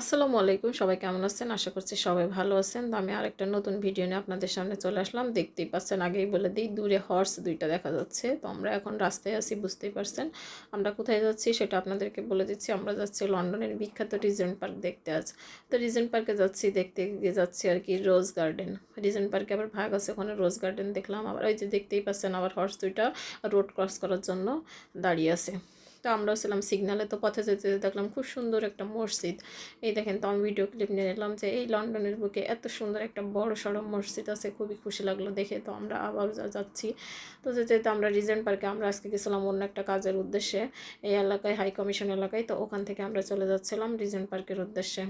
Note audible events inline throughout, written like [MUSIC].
আসসালামু আলাইকুম। সবাই কেমন আছেন? আশা করছি সবাই ভালো আছেন। তো আমি আরেকটা নতুন ভিডিও নিয়ে আপনাদের সামনে চলে আসলাম। দেখতেই পাচ্ছেন, আগেই বলে দিই, দূরে হর্স দুইটা দেখা যাচ্ছে। তো আমরা এখন রাস্তায় আছি, বুঝতেই পারছেন। আমরা কোথায় যাচ্ছি সেটা আপনাদেরকে বলে দিচ্ছি। আমরা যাচ্ছি লন্ডনের বিখ্যাত রিজেন্ট পার্ক দেখতে আজ। তো রিজেন্ট পার্কে যাচ্ছি, দেখতে গিয়ে যাচ্ছি আর কি রোজ গার্ডেন। রিজেন্ট পার্কে আবার ভাগ আছে ওখানে রোজ গার্ডেন দেখলাম। আবার ওই যে দেখতেই পাচ্ছেন, আবার হর্স দুইটা রোড ক্রস করার জন্য দাঁড়িয়ে আছে। তো আমরাও ছিলাম সিগনালে, তো পথে যেতে যেতে দেখলাম খুব সুন্দর একটা মসজিদ। এই দেখেন তো আমি ভিডিও ক্লিপ নিয়ে এলাম যে এই লন্ডনের বুকে এত সুন্দর একটা বড় সড়ো মসজিদ আছে, খুবই খুশি লাগল দেখে। তো আমরা আবার যাচ্ছি। তো যেতে যেতে আমরা রিজেন্ট পার্কে আমরা আজকে গেছিলাম অন্য একটা কাজের উদ্দেশ্যে। এই এলাকায় হাই কমিশন এলাকায়, তো ওখান থেকে আমরা চলে যাচ্ছিলাম রিজেন্ট পার্কের উদ্দেশ্যে।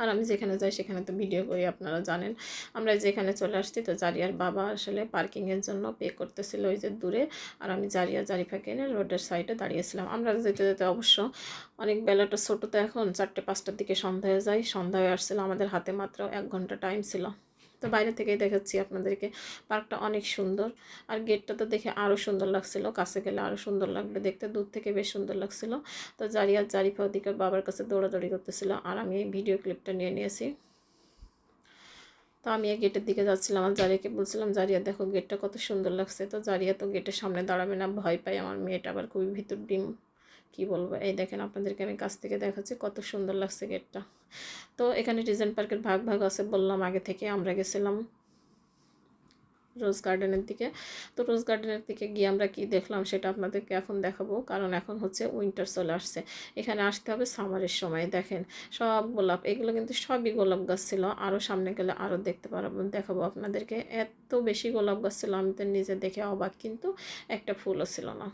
আর আমি যেখানে যাই সেখানে তো ভিডিও করি, আপনারা জানেন। আমরা যেখানে চলে আসছি তো জারিয়ার বাবা আসলে পার্কিংয়ের জন্য পে করতেছিল ওই যে দূরে আর আমি জারিয়া জারিফাকে এনে রোডের সাইডে দাঁড়িয়েছিলাম। আমরা যেতে যেতে অবশ্য অনেক বেলাটা ছোটো তো এখন, চারটে পাঁচটার দিকে সন্ধ্যা হয়ে যায় সন্ধ্যা হয়ে আসছিল, আমাদের হাতে মাত্র এক ঘণ্টা টাইম ছিল। তো বাইরে থেকেই দেখাচ্ছি আপনাদেরকে। পার্কটা অনেক সুন্দর। আর গেটটা তো দেখে আরও সুন্দর লাগছিল। কাছে গেলে আরও সুন্দর লাগবে। দেখতে দূর থেকে বেশ সুন্দর লাগছিল। তো জারিয়া জারিফা ওদিকে বাবার কাছে দৌড়াদৌড়ি করতেছিল। আর আমি এই ভিডিও ক্লিপটা নিয়ে নিয়েছি। তো আমি এই গেটের দিকে যাচ্ছিলাম আর জারিয়াকে বলছিলাম, জারিয়া, দেখো গেটটা কত সুন্দর লাগছে। তো জারিয়া তো গেটের সামনে দাঁড়াবে না, ভয় পাই আমার মেয়েটা আবার খুবই ভিতর ডিম। কি বলব? এই দেখেন আপনাদেরকে আমি কাছ থেকে দেখাচ্ছি কত সুন্দর লাগছে গেটটা। তো এখানে রিজেন্ট পার্কের ভাগ ভাগ আছে বললাম আগে থেকে, আমরা গেছিলাম রোজ গার্ডেনের দিকে। তো রোজ গার্ডেনের দিকে গিয়ে আমরা কি দেখলাম সেটা আপনাদেরকে এখন দেখাবো, কারণ এখন হচ্ছে উইন্টার চলে আসছে। এখানে আসতে হবে সামারের সময়, দেখেন সব গোলাপ, এগুলো কিন্তু সবই গোলাপ গাছ ছিল আরও সামনে গেলে আরও দেখতে পারব, দেখাবো আপনাদেরকে। এত বেশি গোলাপ গাছ ছিল, আমি তো নিজে দেখে অবাক, কিন্তু একটা ফুলও ছিল না।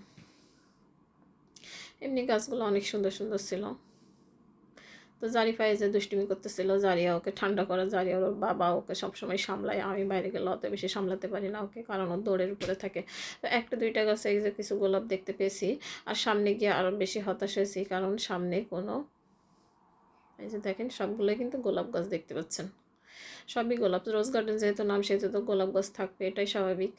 এমনি গাছগুলো অনেক সুন্দর সুন্দর ছিল। তো জারিফা এই যে দুষ্টুমি করতেছিল, জারিয়া ওকে ঠান্ডা করা জারিয়া ওর বাবা ওকে সবসময় সামলায়। আমি বাইরে গেলে অত বেশি সামলাতে পারি না ওকে, কারণ ও দৌড়ের উপরে থাকে। তো একটা, দুইটা গাছে এই যে কিছু গোলাপ দেখতে পেয়েছি। আর সামনে গিয়ে আরও বেশি হতাশ হয়েছি, কারণ সামনে কোনো, এই যে দেখেন, সবগুলোই কিন্তু গোলাপ গাছ দেখতে পাচ্ছেন। সবই গোলাপ। রোজ গার্ডেন যেহেতু নাম, সেহেতু তো গোলাপ গাছ থাকবে, এটাই স্বাভাবিক।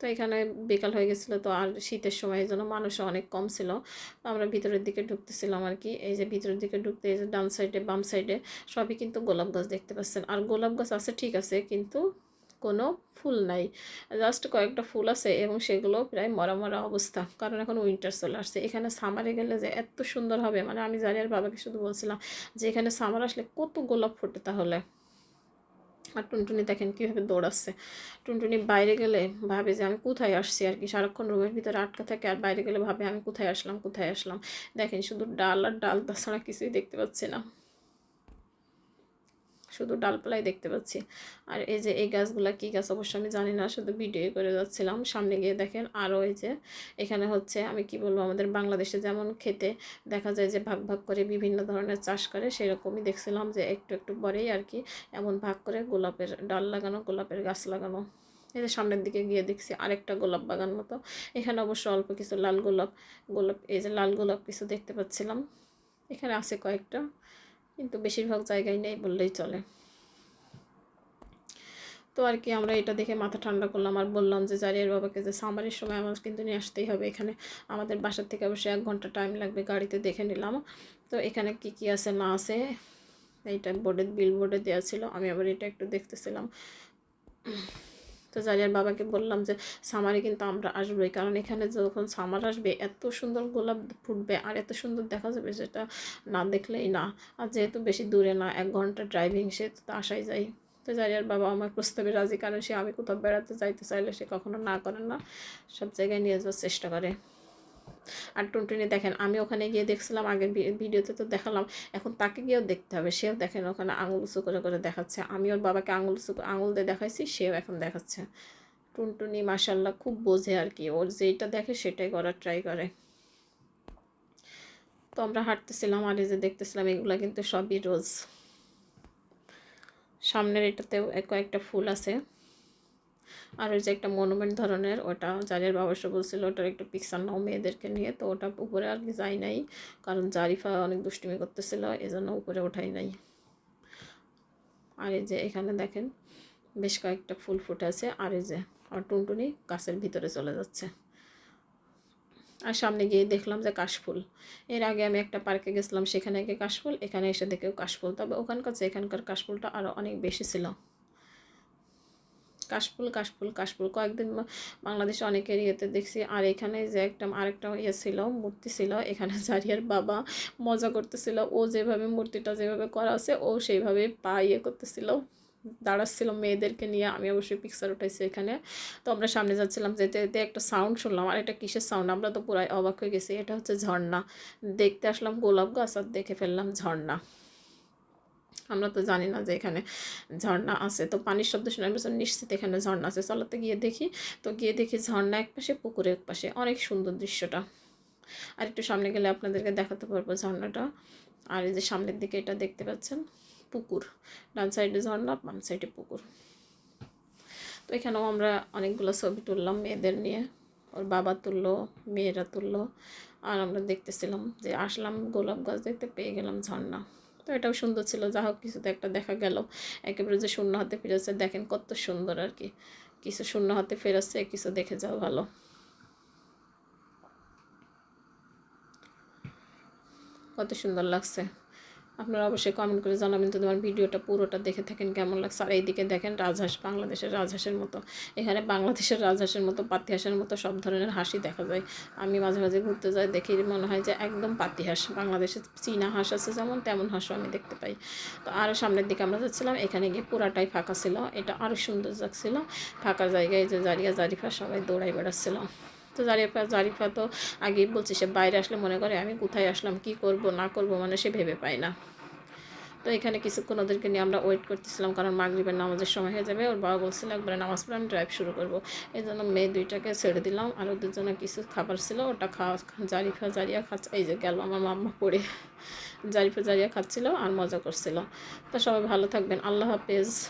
তো এখানে বিকাল হয়ে গেছিল, তো আর শীতের সময় জন্য মানুষও অনেক কম ছিল। আমরা ভিতরের দিকে ঢুকতেছিলাম আর কি, এই যে ভিতরের দিকে ঢুকতে, এই যে ডান সাইডে, বাম সাইডে, সবই কিন্তু গোলাপ গাছ দেখতে পাচ্ছেন। আর গোলাপ গাছ আছে, ঠিক আছে, কিন্তু কোনো ফুল নাই। জাস্ট কয়েকটা ফুল আছে এবং সেগুলো প্রায় মরা মরা অবস্থা, কারণ এখন উইন্টার চলে আসছে। এখানে সামারে গেলে যে এত সুন্দর হবে মানে আমি জানি আর বাবাকে শুধু বলছিলাম যে এখানে সামার আসলে কত গোলাপ ফোটে তাহলে। আর টুনটুনি দেখেন কীভাবে দৌড়াচ্ছে। টুনটুনি বাইরে গেলে ভাবে যে, আমি কোথায় আসছি আর কি? সারাক্ষণ রুমের ভিতরে আটকা থাকে আর বাইরে গেলে ভাবে, আমি কোথায় আসলাম কোথায় আসলাম? দেখেন শুধু ডাল আর ডাল তাছাড়া কিছুই দেখতে পাচ্ছি না। শুধু ডালপালাই দেখতে পাচ্ছি। আর এই যে এই গাছগুলা কী গাছ অবশ্য আমি জানি না, শুধু ভিডিও করে যাচ্ছিলাম। সামনে গিয়ে দেখেন আরও এই যে এখানে হচ্ছে আমি কি বলব, আমাদের বাংলাদেশে যেমন খেতে দেখা যায় যে ভাগ ভাগ করে বিভিন্ন ধরনের চাষ করে, সেরকমই দেখছিলাম যে একটু একটু পরেই আর কি এমন ভাগ করে গোলাপের ডাল লাগানো, গোলাপের গাছ লাগানো। এই যে সামনের দিকে গিয়ে দেখছি আরেকটা গোলাপ বাগান মতো। এখানে অবশ্য অল্প কিছু লাল গোলাপ গোলাপ, এই যে লাল গোলাপ কিছু দেখতে পাচ্ছিলাম। এখানে আছে কয়েকটা। কিন্তু বেশিরভাগ জায়গায় নেই বললেই চলে। তো আর কি আমরা এটা দেখে মাথা ঠান্ডা করলাম আর বললাম যে জারিয়ার বাবাকে যে সামারের সময় আমার কিন্তু নিয়ে আসতেই হবে এখানে। আমাদের বাসার থেকে অবশ্যই এক ঘণ্টা টাইম লাগবে গাড়িতে দেখে নিলাম। তো এখানে কি কি আছে, না আছে, এইটা বোর্ডে বিল বোর্ডে দেওয়া ছিল। আমি আবার এটা একটু দেখতেছিলাম। তো জারিয়ার বাবাকে বললাম যে, সামারে কিন্তু আমরা আসবোই। কারণ এখানে যখন সামার আসবে, এত সুন্দর গোলাপ ফুটবে আর এত সুন্দর দেখা যাবে সেটা না দেখলেই না। আর যেহেতু বেশি দূরে না, এক ঘণ্টা ড্রাইভিং, সে তো আসাই যায়। তো জারিয়ার বাবা আমার প্রস্তাবে রাজি, কারণ সে আমি কোথাও বেড়াতে যাইতে চাইলে সে কখনো না করে না, সব জায়গায় নিয়ে যাওয়ার চেষ্টা করে। আর টুনটুনি দেখেন, আমি ওখানে গিয়ে দেখছিলাম, আগের ভিডিওতে তো দেখালাম, এখন তাকে গিয়েও দেখতে হবে। সেও দেখেন ওখানে আঙুল উঁচু করে করে দেখাচ্ছে। আমি ওর বাবাকে আঙুল উঁচু আঙুল দিয়ে দেখাইছি, সেও এখন দেখাচ্ছে। টুনটুনি মাসাল্লাহ খুব বোঝে আর কি, ওর যেইটা দেখে সেটাই করার ট্রাই করে। তো আমরা হাঁটতেছিলাম আর এই যে দেখতেছিলাম, এগুলো কিন্তু সবই রোজ। সামনের এটাতেও কয়েকটা ফুল আছে। আর ওই যে একটা মনুমেন্ট ধরনের, ওটা জারিয়ার বাবাসা বলছিল, ওটার একটু পিকচার নাও মেয়েদেরকে নিয়ে। তো ওটা উপরে আর কি যাই নাই, কারণ জারিফা অনেক দুষ্টুমি করতেছিল, এজন্য উপরে ওঠাই নাই। আর এই যে এখানে দেখেন, বেশ কয়েকটা ফুল ফুটে আছে, আর এই যে আর টুনটুনি গাছের ভিতরে চলে যাচ্ছে। আর সামনে গিয়ে দেখলাম যে কাশফুল। এর আগে আমি একটা পার্কে গেছিলাম, সেখানে গিয়ে কাশফুল, এখানে এসে দেখেও কাশফুল। তবে ওখানকার যে এখানকার কাশফুলটা আরও অনেক বেশি ছিল। কাশফুল কাশফুল কাশফুল। কয়েকদিন বাংলাদেশে অনেকের ইয়েতে দেখছি। আর এখানে যে একটা, আরেকটা ইয়ে ছিল, মূর্তি ছিল। এখানে [LAUGHS] জারিয়ার বাবা মজা করতেছিল। ও যেভাবে মূর্তিটা যেভাবে করা আছে, ও সেইভাবে পা ইয়ে করতেছিল, দাঁড়াচ্ছিল মেয়েদেরকে নিয়ে। আমি অবশ্যই পিকচার উঠাইছি এখানে। তো আমরা সামনে যাচ্ছিলাম যেতে যেতে একটা সাউন্ড শুনলাম। আর এটা কিসের সাউন্ড আমরা তো পুরাই অবাক হয়ে গেছি। এটা হচ্ছে ঝর্ণা। দেখতে আসলাম গোলাপ গাছ আর দেখে ফেললাম ঝর্ণা। আমরা তো জানি না যে এখানে ঝর্ণা আছে। তো পানির শব্দ শুনে আমি বলছিলাম, নিশ্চিত এখানে ঝর্ণা আছে। চলাতে গিয়ে দেখি। তো গিয়ে দেখি ঝর্ণা এক পাশে পুকুরের এক পাশে। অনেক সুন্দর দৃশ্যটা। আর একটু সামনে গেলে আপনাদেরকে দেখাতে পারব ঝর্ণাটা। আর এই যে সামনের দিকে এটা দেখতে পাচ্ছেন পুকুর। ডান সাইডে ঝর্ণা বাম সাইডে পুকুর। তো এখানেও আমরা অনেকগুলো ছবি তুললাম মেয়েদের নিয়ে। ওর বাবা তুললো মেয়েরা তুললো। আর আমরা দেখতেছিলাম যে আসলাম গোলাপ গাছ দেখতে পেয়ে গেলাম ঝর্ণা। তো এটাও সুন্দর ছিল, যা হোক কিছুতে একটা দেখা গেল। একেবারে যে শূন্য হাতে ফিরেছে, দেখেন কত সুন্দর আর কি। কিছু শূন্য হাতে ফেরাচ্ছে কিছু দেখে যাও ভালো। কত সুন্দর লাগছে। আপনারা অবশ্যই কমেন্ট করে জানাবেন যদি আমার ভিডিওটা পুরোটা দেখে থাকেন কেমন লাগছে। আর এইদিকে দেখেন রাজহাঁস বাংলাদেশের রাজহাঁসের মতো। এখানে বাংলাদেশের রাজহাঁসের মতো, পাতিহাঁসের মতো সব ধরনের হাসি দেখা যায়। আমি মাঝে মাঝে ঘুরতে যাই, দেখি মনে হয় যে একদম পাতিহাঁস। বাংলাদেশের চীনা হাঁস আছে যেমন, তেমন হাঁসও আমি দেখতে পাই। তো আরও সামনের দিকে আমরা যাচ্ছিলাম, এখানে গিয়ে পুরাটাই ফাঁকা ছিল। এটা আরও সুন্দর লাগছিল। ফাঁকা জায়গায় যে জারিয়া জারিফা সবাই দৌড়াই বেড়াচ্ছিল। তো জারিফা জারিফা তো আগেই বলছি, সে বাইরে আসলে মনে করে আমি কোথায় আসলাম, কি করব, না করব মানে সে ভেবে পায় না। তো এখানে কিছুক্ষণ ওদেরকে নিয়ে আমরা ওয়েট করতেছিলাম, কারণ মাগরিবের নামাজের সময় হয়ে যাবে। ওর বাবা বলছিল, একবারে নামাজ পড়ে আমি ড্রাইভ শুরু করব। এই জন্য মেয়ে দুইটাকে ছেড়ে দিলাম। আর ওদের জন্য কিছু খাবার ছিল, ওটা খাওয়া জারিফা জারিয়া খাচ্ছে এই যে গেল আমার মাম্মা পড়ে। জারিফা জারিয়া খাচ্ছিল আর মজা করছিল। তো সবাই ভালো থাকবেন। আল্লাহ হাফেজ।